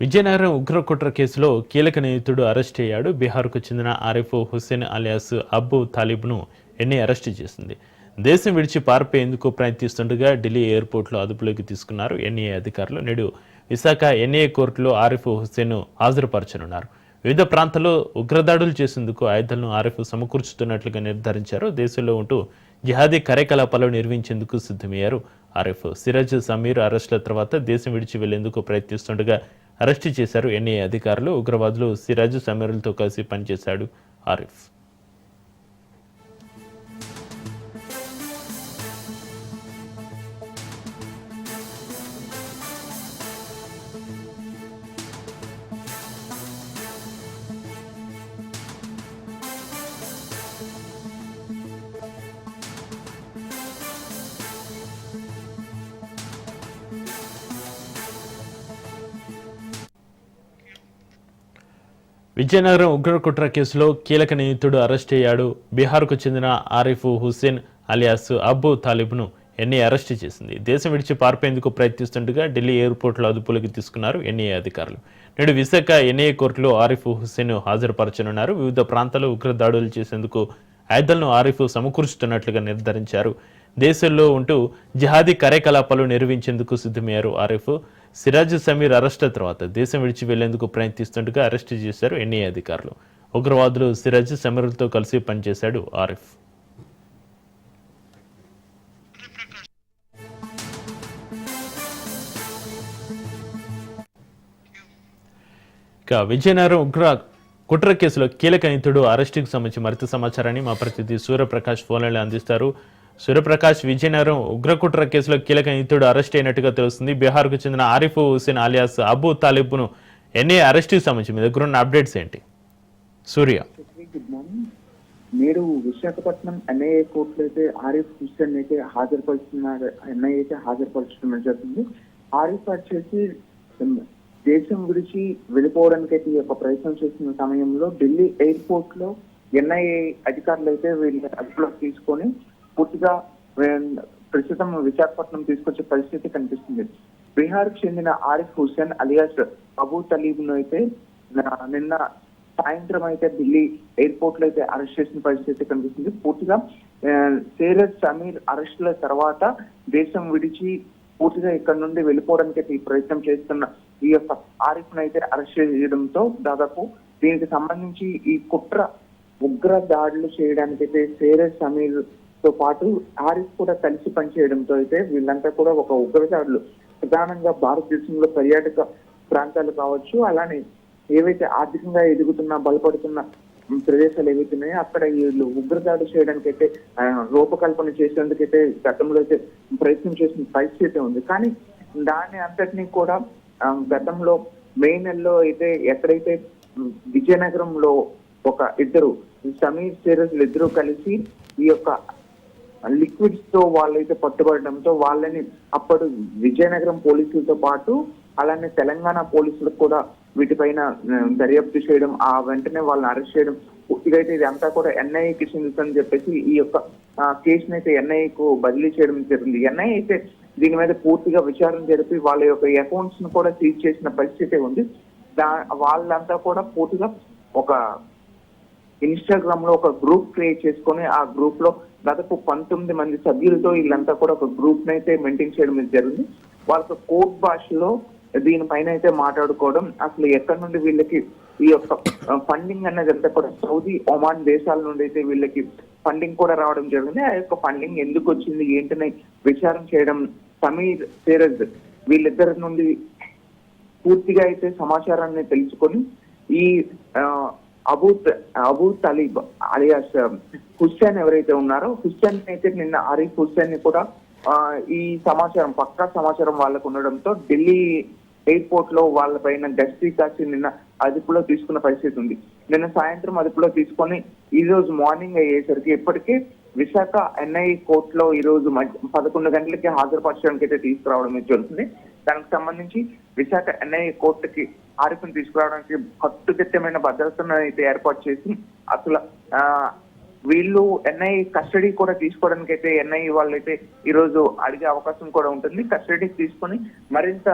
విజయనగరం ఉగ్రకుట్ర కేసులో కీలక నిందితుడు అరెస్ట్ అయ్యాడు. బీహార్కు చెందిన ఆరిఫ్ హుస్సేన్ అలియాస్ అబ్బు తాలిబ్ను ఎన్ఐ అరెస్ట్ చేసింది. దేశం విడిచి పారిపోయేందుకు ప్రయత్నిస్తుండగా ఢిల్లీ ఎయిర్పోర్ట్లో అదుపులోకి తీసుకున్నారు ఎన్ఐఏ అధికారులు. నేడు విశాఖ ఎన్ఐఏ కోర్టులో ఆరిఫ్ హుస్సేన్ను హాజరుపరచనున్నారు. వివిధ ప్రాంతాల్లో ఉగ్రదాడులు చేసేందుకు ఆయుధాలను ఆరిఫ్ సమకూర్చుతున్నట్లుగా నిర్ధారించారు. దేశంలో ఉంటూ జిహాదీ కార్యకలాపాలు నిర్వహించేందుకు సిద్ధమయ్యారు. ఆరిఫ్ సిరాజ్ సమీర్ అరెస్టుల తర్వాత దేశం విడిచి వెళ్ళేందుకు ప్రయత్నిస్తుండగా అరెస్టు చేశారు ఎన్ఐఏ అధికారులు. ఉగ్రవాదులు సిరాజు సమీరులతో కలిసి పనిచేశాడు ఆరిఫ్. విజయనగరం ఉగ్రకుట్ర కేసులో కీలక నిందితుడు అరెస్ట్ అయ్యాడు. బీహార్కు చెందిన ఆరిఫ్ హుస్సేన్ అలియాస్ అబ్బు తాలిబ్ను ఎన్ఐఏ అరెస్ట్ చేసింది. దేశం విడిచి పారిపోయేందుకు ప్రయత్నిస్తుండగా ఢిల్లీ ఎయిర్పోర్ట్లో అదుపులోకి తీసుకున్నారు ఎన్ఐఏ అధికారులు. నేడు విశాఖ ఎన్ఐఏ కోర్టులో ఆరిఫ్ హుస్సేన్ హాజరుపరచనున్నారు. వివిధ ప్రాంతాల్లో ఉగ్ర దాడులు చేసేందుకు ఆయుధాలను ఆరిఫ్ సమకూర్చుతున్నట్లుగా నిర్ధారించారు. దేశంలో ఉంటూ జిహాదీ కార్యకలాపాలు నిర్వహించేందుకు సిద్ధమయ్యారు ఆరిఫ్. సిరాజ్ సమీర్ అరెస్ట్ తర్వాత దేశం విడిచి వెళ్ళేందుకు ప్రయత్నిస్తుండగా అరెస్టు చేశారు ఎన్ఐఏ అధికారులు. ఉగ్రవాదులు సిరాజ్ సమీర్లతో కలిసి పనిచేశాడు ఆరిఫ్. ఇక విజయనగరం ఉగ్ర కుట్ర కేసులో కీలక నితుడు అరెస్టుకు సంబంధించి మరింత సమాచారాన్ని మా ప్రతినిధి సూర్యప్రకాష్ ఫోన్లలో అందిస్తారు. సూర్యప్రకాష్ విజయనగరం ఉగ్రకుట్ర కేసులో కీలక నిందితుడు అరెస్ట్ అయినట్టుగా తెలుస్తుంది. బీహార్కు చెందిన ఆరిఫ్ హుసేన్ అలియాస్ అబు తాలిబ్ను ఎన్ఏ అరెస్ట్ సంబంధించి మీ దగ్గర ఉన్న అప్డేట్స్ ఏంటి? సూర్య. గుడ్ మార్నింగ్ నేడు విశాఖపట్నం ఎన్ఐఏ కోర్టులో అయితే ఆరిఫ్ హుస్సేన్ అయితే హాజరుపరుస్తున్నారు ఎన్ఐఏ అయితే హాజరుపరచడం జరుగుతుంది. ఆరిఫ్ వచ్చేసి దేశం విడిచి వెళ్ళిపోవడానికి అయితే ఈ యొక్క ప్రయత్నం చేస్తున్న సమయంలో ఢిల్లీ ఎయిర్పోర్ట్లో ఎన్ఐఏ అధికారులు అయితే వీళ్ళని అదుపులోకి తీసుకొని పూర్తిగా ప్రస్తుతం విశాఖపట్నం తీసుకొచ్చే పరిస్థితి కనిపిస్తుంది. బీహార్ చెందిన ఆరిఫ్ హుస్సేన్ అలియాస్ అబూ తలీబ్ను అయితే నిన్న సాయంత్రం అయితే ఢిల్లీ ఎయిర్పోర్ట్లో అయితే అరెస్ట్ చేసిన పరిస్థితి కనిపిస్తుంది. పూర్తిగా ఆ, సేరజ్ సమీర్ అరెస్టుల తర్వాత దేశం విడిచి పూర్తిగా ఇక్కడ నుండి వెళ్ళిపోవడానికి అయితే ఈ ప్రయత్నం చేస్తున్న ఈ యొక్క ఆరిఫ్ అయితే అరెస్ట్ చేయడంతో దాదాపు దీనికి సంబంధించి ఈ కుట్ర ఉగ్ర దాడులు చేయడానికైతే అయితే సేరజ్ సమీర్ తో పాటు ఆరిఫ్ కూడా కలిసి పనిచేయడంతో అయితే వీళ్ళంతా కూడా ఒక ఉగ్రదాడులు ప్రధానంగా భారతదేశంలో పర్యాటక ప్రాంతాలు కావచ్చు అలానే ఏవైతే ఆర్థికంగా ఎదుగుతున్న బలపడుతున్న ప్రదేశాలు ఏవైతే ఉన్నాయో అక్కడ వీళ్ళు ఉగ్రదాడు చేయడానికైతే రూపకల్పన చేసేందుకైతే గతంలో అయితే ప్రయత్నం చేసిన పరిస్థితి అయితే ఉంది. కానీ దాన్ని అంతటినీ కూడా గతంలో మే నెలలో అయితే ఎక్కడైతే విజయనగరంలో ఒక ఇద్దరు సమీర్ సిరస్లు ఇద్దరు కలిసి ఈ యొక్క లిక్విడ్స్తో వాళ్ళైతే పట్టుబడడంతో వాళ్ళని అప్పుడు విజయనగరం పోలీసులతో పాటు అలానే తెలంగాణ పోలీసులకు కూడా వీటిపైన దర్యాప్తు చేయడం ఆ వెంటనే వాళ్ళని అరెస్ట్ చేయడం. పూర్తిగా అయితే ఇది అంతా కూడా ఎన్ఐఏకి చెందుతుందని చెప్పేసి ఈ యొక్క కేసును అయితే ఎన్ఐఏకు బదిలీ చేయడం జరిగింది. ఎన్ఐఏ అయితే దీని మీద పూర్తిగా విచారణ జరిపి వాళ్ళ యొక్క అకౌంట్స్ను కూడా సీజ్ చేసిన పరిస్థితి ఉంది. దా వాళ్ళంతా కూడా పూర్తిగా ఒక ఇన్స్టాగ్రామ్లో ఒక గ్రూప్ క్రియేట్ చేసుకొని ఆ గ్రూప్లో దాదాపు పంతొమ్మిది మంది సభ్యులతో వీళ్ళంతా కూడా ఒక గ్రూప్ అయితే మెయింటైన్ చేయడం జరిగింది. వాళ్ళ కోర్ట్ భాషలో దీనిపైన అయితే మాట్లాడుకోవడం అసలు ఎక్కడి నుండి వీళ్ళకి ఈ యొక్క ఫండింగ్ అనేది అంతా కూడా సౌదీ ఒమాన్ దేశాల నుండి అయితే వీళ్ళకి ఫండింగ్ కూడా రావడం జరిగింది. ఆ యొక్క ఫండింగ్ ఎందుకు వచ్చింది ఏంటనే విచారం చేయడం సమీర్ సేరజ్ వీళ్ళిద్దరి నుండి పూర్తిగా అయితే సమాచారాన్ని తెలుసుకొని ఈ అబూ అబూ తలీబ్ అలియాస్ um, హుస్సేన్ ఎవరైతే ఉన్నారో హుస్సేన్ అయితే నిన్న ఆరిఫ్ హుస్సేన్ని కూడా ఈ సమాచారం పక్కా సమాచారం వాళ్ళకు ఉండడంతో ఢిల్లీ ఎయిర్పోర్ట్లో వాళ్ళ పైన గస్తీ కాసి నిన్న అదుపులో తీసుకున్న పరిస్థితి ఉంది. నిన్న సాయంత్రం అదుపులో తీసుకొని ఈ రోజు మార్నింగ్ అయ్యేసరికి ఇప్పటికే విశాఖ ఎన్ఐ కోర్టులో ఈ రోజు పదకొండు గంటలకి హాజరుపరచడానికి అయితే తీసుకురావడం జరుగుతుంది. దానికి సంబంధించి విశాఖ ఎన్ఐ కోర్టుకి ఆరిఫ్ను తీసుకురావడానికి కట్టుదిట్టమైన భద్రతను అయితే ఏర్పాటు చేసి అసలు ఆ, వీళ్ళు ఎన్ఐ కస్టడీ కూడా తీసుకోవడానికి అయితే ఎన్ఐ వాళ్ళైతే ఈ రోజు అడిగే అవకాశం కూడా ఉంటుంది. కస్టడీకి తీసుకొని మరింత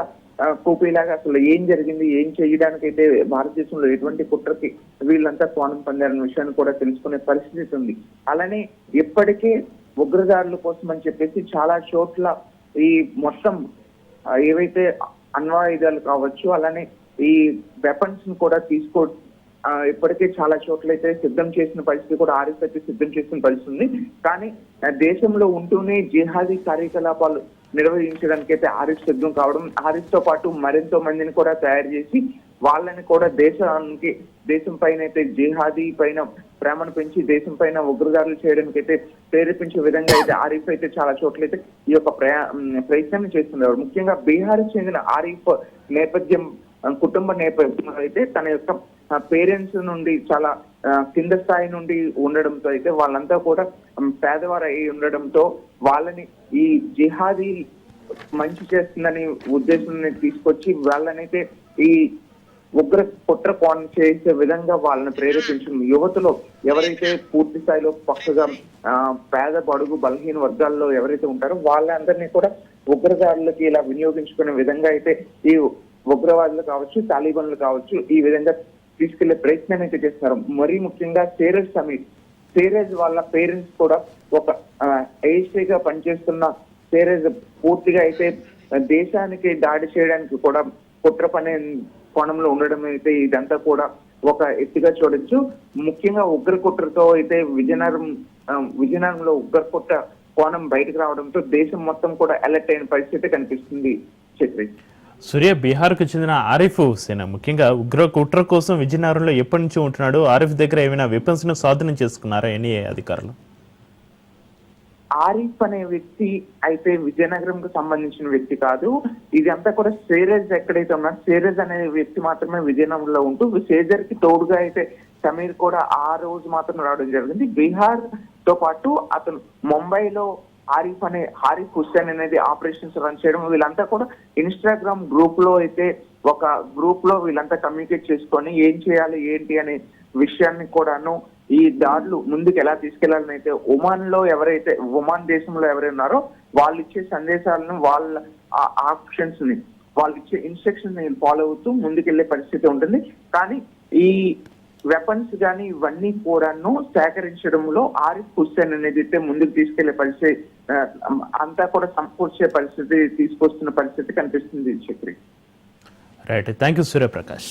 కూపీలాగా అసలు ఏం జరిగింది ఏం చేయడానికి అయితే భారతదేశంలో ఎటువంటి కుట్రకి వీళ్ళంతా స్వానం పొందారన్న విషయాన్ని కూడా తెలుసుకునే పరిస్థితి ఉంది. అలానే ఇప్పటికే ఉగ్రదారుల కోసం అని చెప్పేసి చాలా చోట్ల ఈ మొత్తం ఏవైతే అణ్వాయుధాలు కావచ్చు అలానే ఈ వెపన్స్ కూడా తీసుకో ఇప్పటికే చాలా చోట్ల అయితే సిద్ధం చేసిన పరిస్థితి కూడా ఆర్ఎస్ అయితే సిద్ధం చేసిన పరిస్థితి ఉంది. కానీ దేశంలో ఉంటూనే జిహాదీ కార్యకలాపాలు నిర్వహించడానికి అయితే ఆర్ఎస్ సిద్ధం కావడం ఆర్ఎస్తో పాటు మరెంతో మందిని కూడా తయారు చేసి వాళ్ళని కూడా దేశానికి దేశం పైన అయితే జిహాదీ పైన ప్రేమను పెంచి దేశం పైన ఉగ్రదారులు చేయడానికి అయితే ప్రేరేపించే విధంగా అయితే ఆరిఫ్ అయితే చాలా చోట్ల అయితే ఈ యొక్క ప్రయా ప్రయత్నం చేస్తున్నారు. ముఖ్యంగా బీహార్ చెందిన ఆరిఫ్ నేపథ్యం కుటుంబ నేపథ్యంలో అయితే తన యొక్క పేరెంట్స్ నుండి చాలా కింద స్థాయి నుండి ఉండడంతో అయితే వాళ్ళంతా కూడా పేదవారు అయి ఉండడంతో వాళ్ళని ఈ జిహాదీ మంచి చేస్తుందని ఉద్దేశం తీసుకొచ్చి వాళ్ళనైతే ఈ ఉగ్ర కుట్ర కోణం చేసే విధంగా వాళ్ళని ప్రేరేపించింది యువతలో ఎవరైతే పూర్తి స్థాయిలో పక్కగా పేద బడుగు బలహీన వర్గాల్లో ఎవరైతే ఉంటారో వాళ్ళందరినీ కూడా ఉగ్రదారులకి ఇలా వినియోగించుకునే విధంగా అయితే ఈ ఉగ్రవాదులు కావచ్చు తాలిబాన్లు కావచ్చు ఈ విధంగా తీసుకెళ్ళే ప్రయత్నం అయితే చేస్తున్నారు. మరీ ముఖ్యంగా సేరజ్ సమీర్ సేరజ్ వాళ్ళ పేరెంట్స్ కూడా ఒక ఏఎస్ఐ గా పనిచేస్తున్న సేరజ్ పూర్తిగా అయితే దేశానికి దాడి చేయడానికి కూడా కుట్ర పనే కోణంలో ఉండడం అయితే ఇదంతా కూడా ఒక ఎత్తుగా చూడొచ్చు. ముఖ్యంగా ఉగ్ర కుట్రతో అయితే విజయనగరం విజయనగరంలో ఉగ్ర కుట్ర కోణం బయటకు రావడంతో దేశం మొత్తం కూడా అలర్ట్ అయిన పరిస్థితి కనిపిస్తుంది చిత్రి సూర్య బీహార్కు చెందిన ఆరిఫ్ హుస్సేన్. ముఖ్యంగా ఉగ్ర కుట్ర కోసం విజయనగరంలో ఎప్పటి నుంచి ఉంటున్నాడు. ఆరిఫ్ దగ్గర ఏమైనా వెపన్స్ను స్వాధీనం చేసుకున్నారా ఎన్ఏ అధికారులు? ఆరిఫ్ అనే వ్యక్తి అయితే విజయనగరంకు సంబంధించిన వ్యక్తి కాదు. ఇది అంతా కూడా సేరేజ్ ఎక్కడైతే ఉన్నా సేరేజ్ అనే వ్యక్తి మాత్రమే విజయనగరంలో ఉంటూ సేజర్కి తోడుగా అయితే సమీర్ కూడా ఆ రోజు మాత్రం రావడం జరిగింది. బీహార్తో పాటు అతను ముంబైలో హారిఫ్ అనే హారిఫ్ హుస్సేన్ అనేది ఆపరేషన్స్ రన్ చేయడం వీళ్ళంతా కూడా ఇన్స్టాగ్రామ్ గ్రూప్లో అయితే ఒక గ్రూప్లో వీళ్ళంతా కమ్యూనికేట్ చేసుకొని ఏం చేయాలి ఏంటి అనే విషయాన్ని కూడాను ఈ దాడులు ముందుకు ఎలా తీసుకెళ్ళాలని అయితే ఒమాన్లో ఎవరైతే ఒమాన్ దేశంలో ఎవరున్నారో వాళ్ళు ఇచ్చే సందేశాలను వాళ్ళ ఆప్షన్స్ని వాళ్ళు ఇచ్చే ఇన్స్ట్రక్షన్ ఫాలో అవుతూ ముందుకెళ్ళే పరిస్థితి ఉంటుంది. కానీ ఈ వెపన్స్ కానీ ఇవన్నీ కూడాను సేకరించడంలో ఆరిఫ్ హుస్సేన్ అనేది అయితే ముందుకు తీసుకెళ్ళే పరిస్థితి అంతా కూడా సమకూర్చే పరిస్థితి తీసుకొస్తున్న పరిస్థితి కనిపిస్తుంది Chakri right thank you Suryaprakash